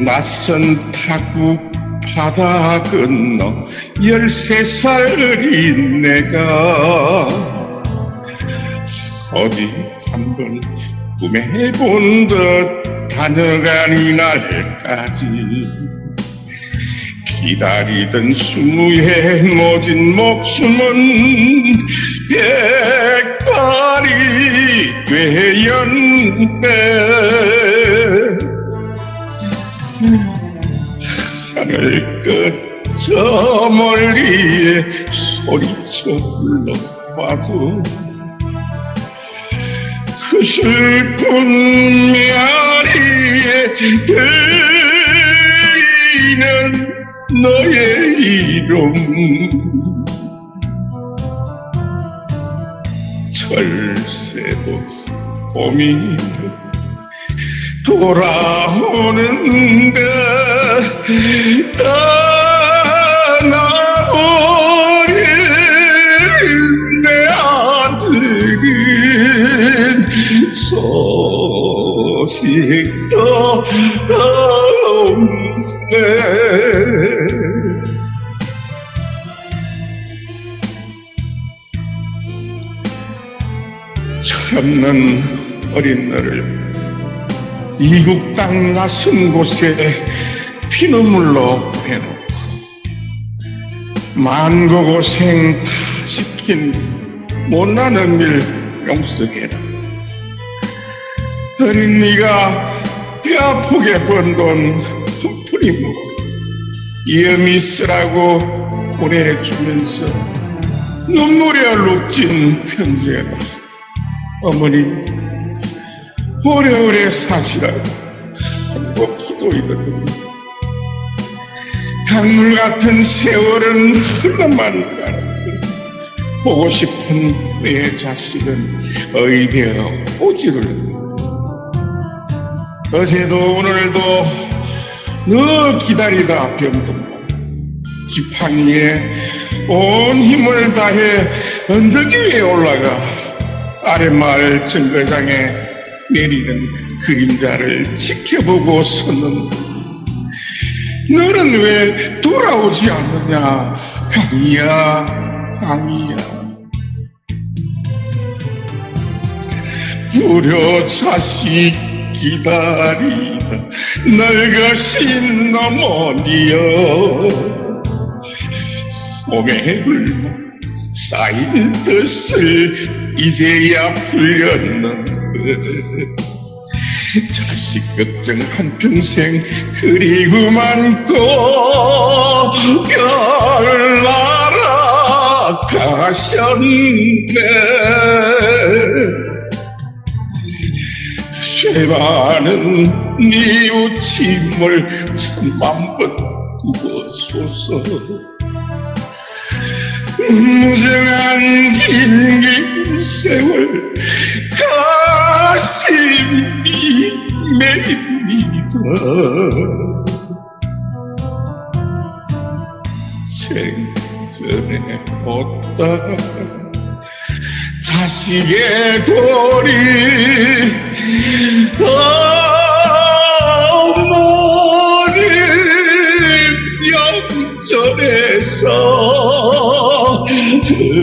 낯선 타국 바다 건너 열세 살인 내가 어디 한번 꿈에 본듯 다녀간 이날까지 기다리던 스무의 모진 목숨은 백발이 되었네 하늘 끝저 멀리에 소리쳐 불러봐도 그 슬픈 메아리에 들리는 너의 이름. 철새도 봄이 돌아오는데 떠나버린 내 아들은 소식도 없네 철없는 어린 너를 이국 땅 낯선 곳에 피눈물로 보내놓고 만고고생 다 시킨 못나는 일 용서해라 어린 네가 뼈아프게 번 돈 푼푼히 먹고 이음이 쓰라고 보내주면서 눈물이 얼룩진 편지에다 어머니 오래오래 사시라고 한고 기도이거든요. 강물 같은 세월은 흘러만 가는데 보고 싶은 내 자식은 의되어 오지를 어제도 오늘도 너 기다리다 병든 지팡이에 온 힘을 다해 언덕 위에 올라가 아랫마을 정거장에 내리는 그림자를 지켜보고 섰는데 너는 왜 돌아오지 않느냐? 강이야 강이야. 불효 자식 기다리다. 늙으신 어머니여. 몸에 hul고 쌓인 뜻을 이제야 풀렸는데 자식 걱정 한평생 그리고 많고 별나라 가셨네. 쇠바는 네 우침을 천만 번 두고소서. 무정한 긴 세월 생전에 못다가 자식의 도리 어머니 영전에서 느낍니다